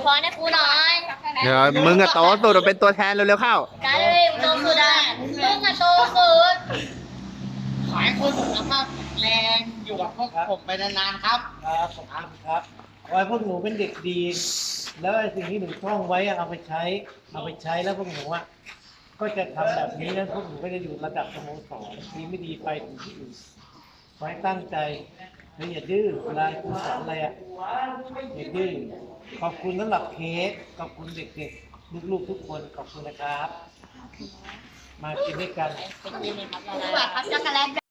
อวยพรให้ครูหน่อยเดี๋ยวมึงอะโตสุดเป็นตัวแทนเร็วๆเข้าการเลยโตสุดอะมึงอะโตสุดขอให้คุณสุขภาพแรงอยู่กับพวกผมไปนานๆครับครับขอบคุณครับขอให้พวกหนูเป็นเด็กดี แล้วไอ้สิ่งที่หนูท่องไว้อะเอาไปใช้ เอาไปใช้แล้วพวกหนูอะก็จะทำแบบนี้แล้วพวกหนูก็จะอยู่ระดับสโมสรดีไม่ดีไปถึงที่อื่นขอให้ตั้งใจแล้วอย่าดื้อเวลาครูสอนอะไรอะอย่าดื้อ ขอบคุณสำหรับเค้กขอบคุณเด็กๆลูกๆทุกคนขอบคุณนะครับ มากินด้วยกัน เป็นยังไงครับเราแบบพับช็อกโกแลต